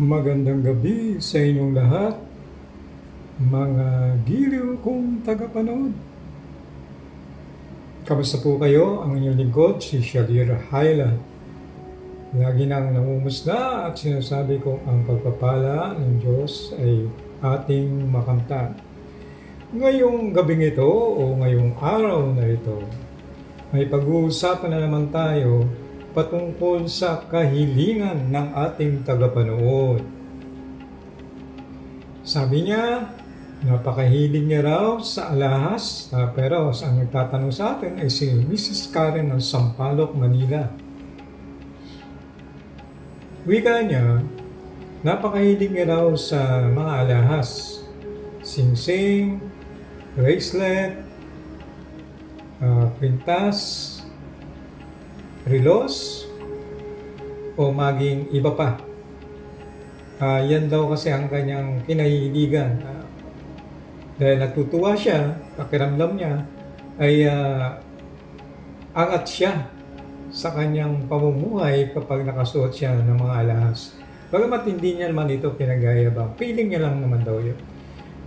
Magandang gabi sa inyong lahat, mga giliw kong tagapanood. Kamusta po kayo? Ang inyong lingkod, si Shalir Hayla. Lagi nang nangumusda at sinasabi ko ang pagpapala ng Diyos ay ating makamtan. Ngayong gabing ito o ngayong araw na ito, may pag-uusapan na naman tayo patungkol sa kahilingan ng ating tagapanood. Sabi niya, napakahilig niya raw sa alahas, ah, pero ang nagtatanong sa atin ay si Mrs. Karen ng Sampaloc, Manila. Wika niya, napakahilig niya raw sa mga alahas, singsing, bracelet, ah, kwintas, relos o maging iba pa. Ah, yan daw kasi ang kanyang kinahihiligan. Ah, dahil natutuwa siya, pakiramdam niya, ay ah, angat siya sa kanyang pamumuhay kapag nakasuot siya ng mga alahas. Bagamat hindi niya naman ito pinagayabang, feeling niya lang naman daw yun.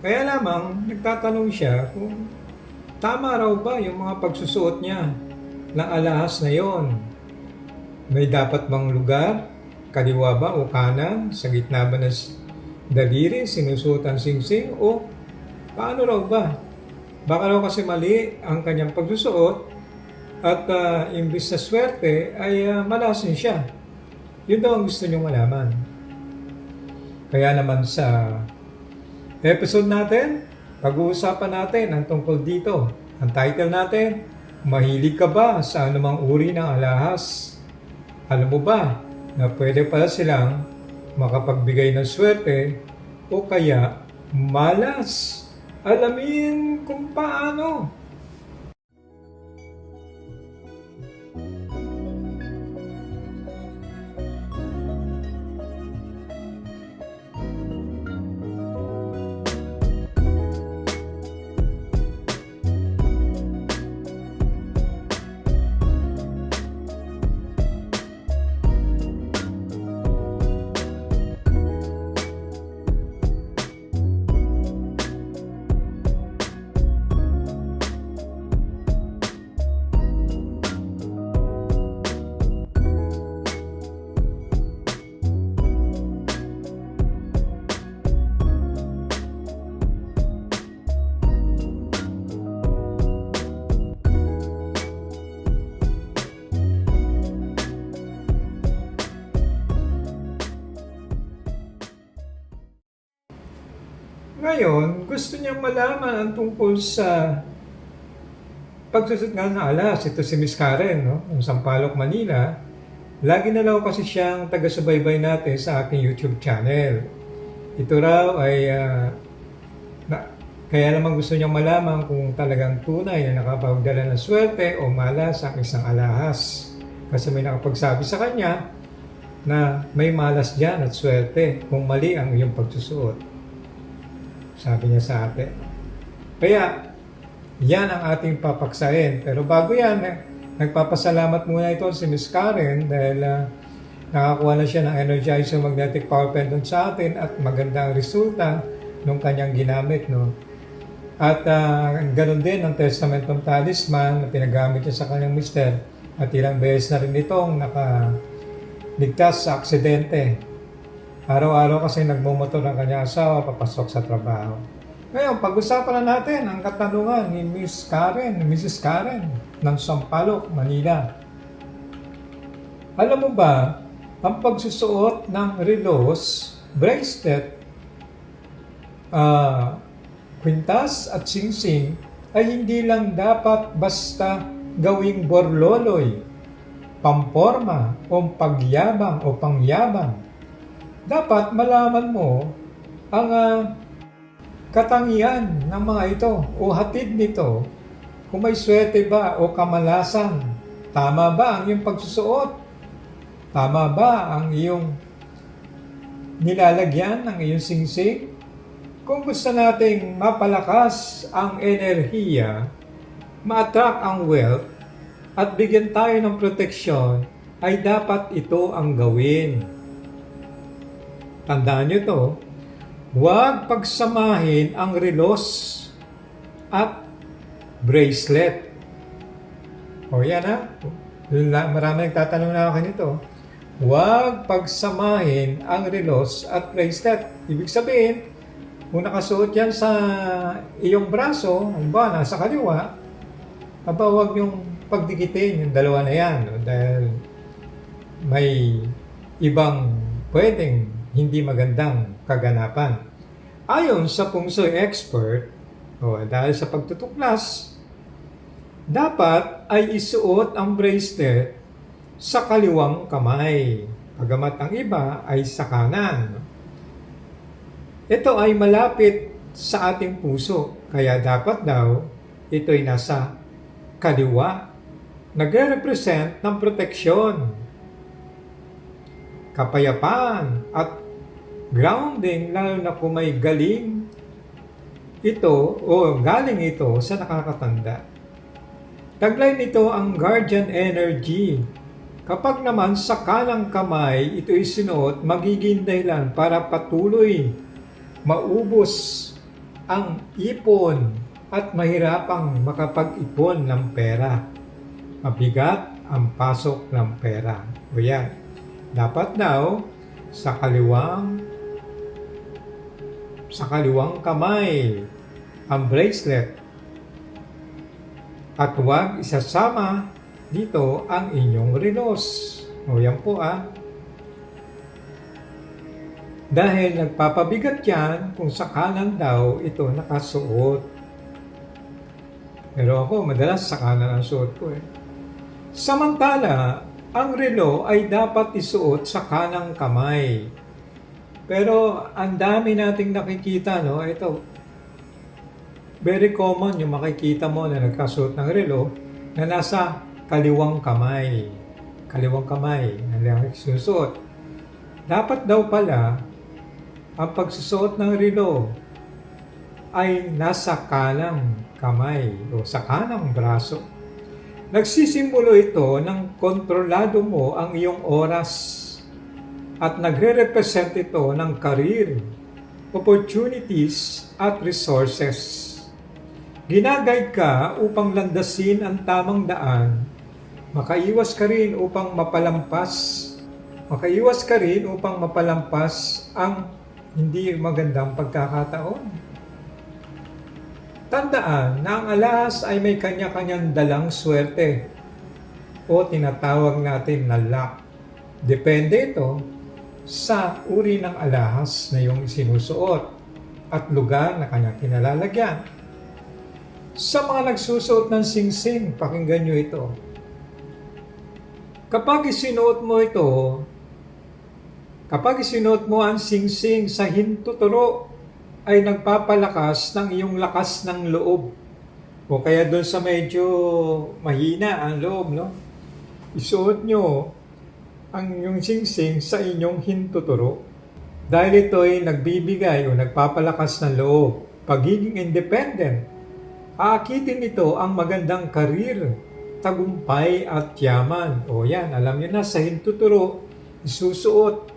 Kaya lamang, nagtatanong siya kung tama raw ba yung mga pagsusuot niya ng alahas na yon. May dapat bang lugar, kaliwa ba o kanan, sa gitna ba ng daliri, sinusuot ang singsing, o paano raw ba? Baka raw kasi mali ang kanyang pagsusuot at uh, imbis na swerte ay uh, malasin siya. Yun daw ang gusto niyong malaman. Kaya naman sa episode natin, pag-uusapan natin ang tungkol dito. Ang title natin, Mahilig ka ba sa anumang uri ng alahas? Alam mo ba na pwede pala silang makapagbigay ng swerte o kaya malas? Alamin kung paano. Ngayon, gusto niyang malaman ang tungkol sa pagsusot nga ng alas. Ito si Miss Karen, no? ng Sampaloc, Manila. Lagi na raw kasi siyang taga-subaybay natin sa aking YouTube channel. Ito raw ay ah, na, kaya naman gusto niyang malaman kung talagang tunay na nakapagdala ng swerte o malas ang isang alahas. Kasi may nakapagsabi sa kanya na may malas dyan at swerte kung mali ang iyong pagsusuot. Sabi niya sa atin. Kaya, yan ang ating papaksain. Pero bago yan, eh, nagpapasalamat muna ito si Miss Karen dahil ah, nakakuha na siya ng Energizer Magnetic Power Pendant sa atin at magandang resulta nung kanyang ginamit. No? At uh, ganun din ang Testamentong Talisman na pinagamit niya sa kanyang mister at ilang beses na rin itong nakaligtas sa aksidente Araw-araw kasi nagmumotor ng kanyang asawa papasok sa trabaho. Ngayon, pag-usapan na natin ang katanungan ni Miss Karen, Mrs. Karen ng Sampaloc, Manila. Alam mo ba, ang pagsusuot ng relos, bracelet, ah, kwintas at singsing ay hindi lang dapat basta gawing borloloy, pamporma o pagyabang o pangyabang dapat malaman mo ang ah, katangian ng mga ito o hatid nito kung may swerte ba o kamalasan. Tama ba ang iyong pagsusuot? Tama ba ang iyong nilalagyan ng iyong singsing? Kung gusto nating mapalakas ang enerhiya, ma-attract ang wealth, at bigyan tayo ng proteksyon, ay dapat ito ang gawin. Tandaan nyo to, huwag pagsamahin ang relos at bracelet. O yan ha. Marami nagtatanong na akin ito. Huwag pagsamahin ang relos at bracelet. Ibig sabihin, kung nakasuot yan sa iyong braso, ba, nasa kaliwa, aba huwag yung pagdikitin yung dalawa na yan. no? Dahil may ibang pwedeng hindi magandang kaganapan. Ayon sa pungsoy expert, o dahil sa pagtutuklas, dapat ay isuot ang bracelet sa kaliwang kamay, pagamat ang iba ay sa kanan. Ito ay malapit sa ating puso, kaya dapat daw ito'y nasa kaliwa. Nagre-represent ng proteksyon, kapayapaan, at grounding lalo na kung may galing ito o galing ito sa nakakatanda. Taglay nito ang guardian energy. Kapag naman sa kanang kamay ito isinuot, magiging dahilan para patuloy maubos ang ipon at mahirapang makapag-ipon ng pera. Mabigat ang pasok ng pera. O yan, dapat daw sa kaliwang sa kaliwang kamay ang bracelet at huwag isasama dito ang inyong relos. O yan po ah. Dahil nagpapabigat yan kung sa kanan daw ito nakasuot. Pero ako, madalas sa kanan ang suot ko eh. Samantala, ang relo ay dapat isuot sa kanang kamay. Pero ang dami nating nakikita, no? Ito, very common yung makikita mo na nagkasuot ng relo na nasa kaliwang kamay. Kaliwang kamay na lang susuot. Dapat daw pala, ang pagsusuot ng relo ay nasa kanang kamay o sa kanang braso. Nagsisimulo ito ng kontrolado mo ang iyong oras at nagre-represent ito ng career, opportunities at resources. Ginagay ka upang landasin ang tamang daan. Makaiwas ka rin upang mapalampas. Makaiwas ka rin upang mapalampas ang hindi magandang pagkakataon. Tandaan na ang alas ay may kanya-kanyang dalang swerte o tinatawag natin na luck. Depende ito sa uri ng alahas na iyong sinusuot at lugar na kanyang kinalalagyan. Sa mga nagsusuot ng singsing, pakinggan nyo ito. Kapag isinuot mo ito, kapag isinuot mo ang singsing sa hintuturo, ay nagpapalakas ng iyong lakas ng loob. O kaya doon sa medyo mahina ang loob, no? Isuot nyo ang inyong singsing sa inyong hintuturo. Dahil ito ay nagbibigay o nagpapalakas ng loob, pagiging independent, aakitin nito ang magandang karir, tagumpay at yaman. O yan, alam niyo na, sa hintuturo, isusuot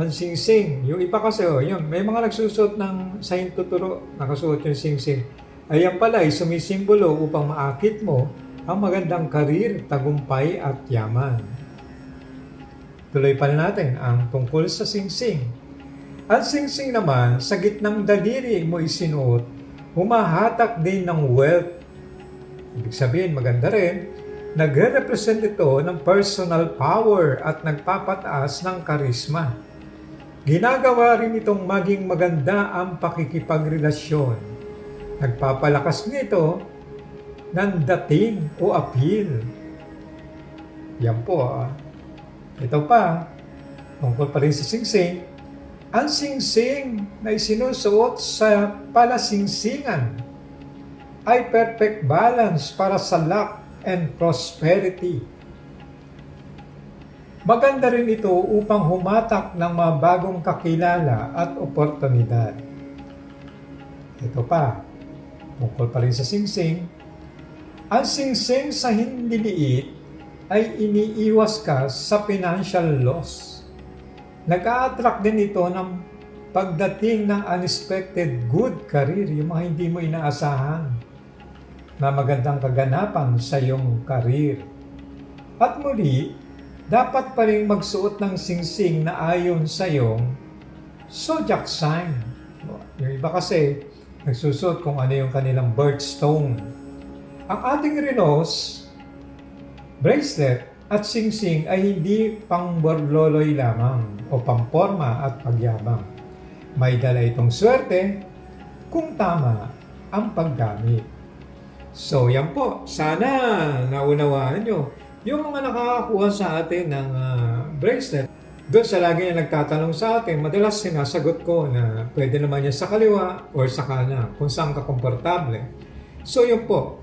ang singsing. Yung iba kasi, oh, yun, may mga nagsusuot ng sa hintuturo, nakasuot yung singsing. Ayan pala, sumisimbolo upang maakit mo ang magandang karir, tagumpay at yaman. Tuloy pa natin ang tungkol sa singsing. Ang singsing naman, sa gitnang daliri mo isinuot, humahatak din ng wealth. Ibig sabihin, maganda rin, nagre-represent ito ng personal power at nagpapataas ng karisma. Ginagawa rin itong maging maganda ang pakikipagrelasyon. Nagpapalakas nito ng dating o appeal. Yan po ah. Ito pa, tungkol pa rin sa singsing, ang singsing na isinusuot sa palasingsingan ay perfect balance para sa luck and prosperity. Maganda rin ito upang humatak ng mga bagong kakilala at oportunidad. Ito pa, tungkol pa rin sa singsing, ang singsing sa hindi liit ay iniiwas ka sa financial loss. nag-a-attract din ito ng pagdating ng unexpected good career, yung mga hindi mo inaasahan na magandang kaganapan sa iyong career. At muli, dapat pa rin magsuot ng singsing na ayon sa iyong zodiac sign. Yung iba kasi, nagsusuot kung ano yung kanilang birthstone. Ang ating renos, bracelet at singsing ay hindi pang borloloy lamang o pamporma at pagyabang. May dala itong swerte kung tama ang paggamit. So yan po, sana naunawaan nyo. Yung mga nakakakuha sa atin ng ah, bracelet, doon sa lagi na nagtatanong sa atin, madalas sinasagot ko na pwede naman yan sa kaliwa or sa kanan, kung saan ka komportable. So yun po,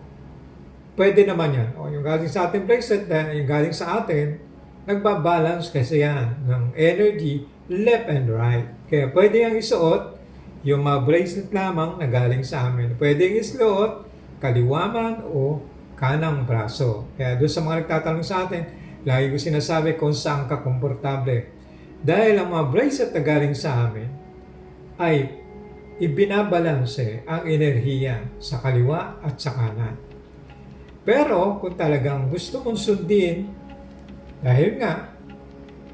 pwede naman yan. O yung galing sa ating bracelet, yung galing sa atin, nagbabalance kasi yan ng energy left and right. Kaya pwede yung isuot, yung mga bracelet lamang na galing sa amin. Pwede yung isuot, kaliwa man o kanang braso. Kaya doon sa mga nagtatanong sa atin, lagi ko sinasabi kung saan ka komportable. Dahil ang mga bracelet na galing sa amin ay ibinabalanse ang enerhiya sa kaliwa at sa kanan. Pero kung talagang gusto mong sundin, dahil nga,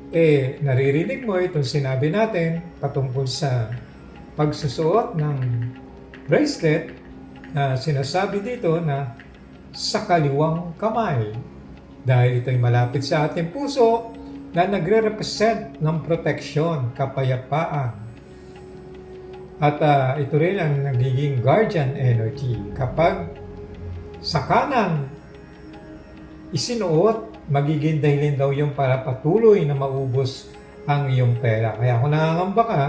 eh, naririnig mo itong sinabi natin patungkol sa pagsusuot ng bracelet na sinasabi dito na sa kaliwang kamay. Dahil ito'y malapit sa ating puso na nagre-represent ng proteksyon, kapayapaan. At ah, ito rin ang nagiging guardian energy. Kapag sa kanan isinuot, magiging dahilan daw yung para patuloy na maubos ang iyong pera. Kaya kung nangangamba ka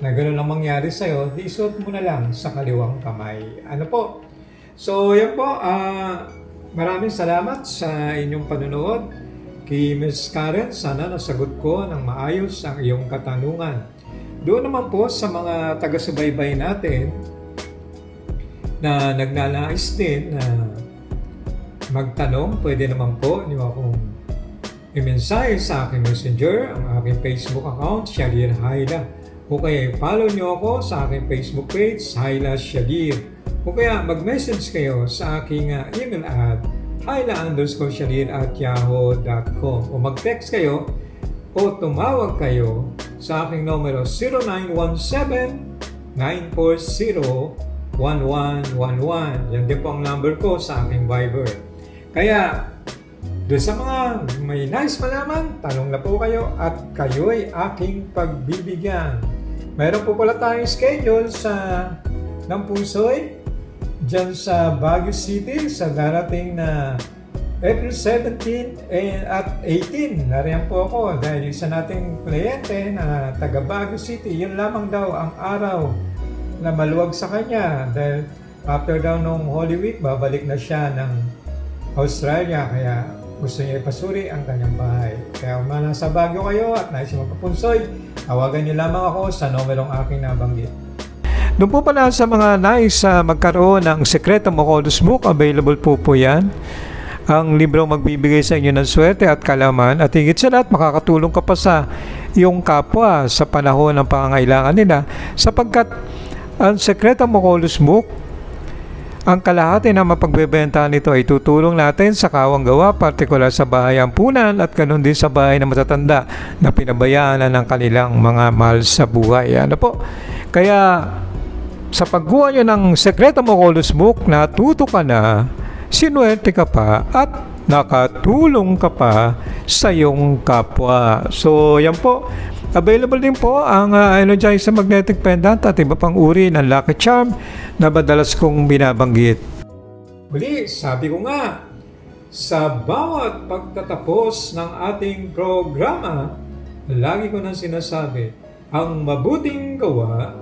na gano'n ang mangyari sa'yo, di isuot mo na lang sa kaliwang kamay. Ano po? So, yan po. ah maraming salamat sa inyong panonood. Kay Ms. Karen, sana nasagot ko ng maayos ang iyong katanungan. Doon naman po sa mga taga-subaybay natin na nagnanais din na magtanong, pwede naman po niyo akong i-mensahe sa aking messenger, ang aking Facebook account, Shalir Haila. O kaya follow niyo ako sa aking Facebook page, Haila Shalir. O kaya mag-message kayo sa aking uh, email at haila underscore shalir at yahoo.com o mag-text kayo o tumawag kayo sa aking numero 0917-940-1111. Yan din po ang number ko sa aking Viber. Kaya, doon sa mga may nice malaman, tanong na po kayo at kayo'y aking pagbibigyan. Meron po pala tayong schedule sa ng Pusoy dyan sa Baguio City sa darating na April 17 and at 18. Nariyan po ako dahil isa nating kliyente na taga Baguio City, yun lamang daw ang araw na maluwag sa kanya dahil after daw nung Holy Week, babalik na siya ng Australia kaya gusto niya ipasuri ang kanyang bahay. Kaya kung nasa Baguio kayo at nais magpapunsoy, tawagan niyo lamang ako sa numerong aking nabanggit. Doon po pala sa mga nais uh, magkaroon ng Sekreto Mokolos Book, available po po yan. Ang libro magbibigay sa inyo ng swerte at kalaman at higit sa lahat makakatulong ka pa sa iyong kapwa sa panahon ng pangangailangan nila sapagkat ang Sekreto Mokolos Book ang kalahati na mapagbebenta nito ay tutulong natin sa kawang gawa, partikular sa bahay ampunan at ganun din sa bahay na matatanda na pinabayaan na ng kanilang mga mahal sa buhay. Ano po? Kaya sa pagguha nyo ng Sekreto Mokolos Book, natuto ka na, sinuwerte ka pa at nakatulong ka pa sa iyong kapwa. So, yan po. Available din po ang uh, Energizer Magnetic Pendant at iba pang uri ng Lucky Charm na madalas kong binabanggit. Muli, sabi ko nga, sa bawat pagtatapos ng ating programa, lagi ko nang sinasabi, ang mabuting gawa,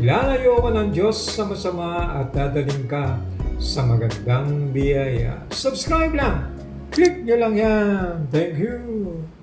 ilalayo ka ng Diyos sa masama at dadaling ka sa magandang biyaya. Subscribe lang! Click nyo lang yan! Thank you!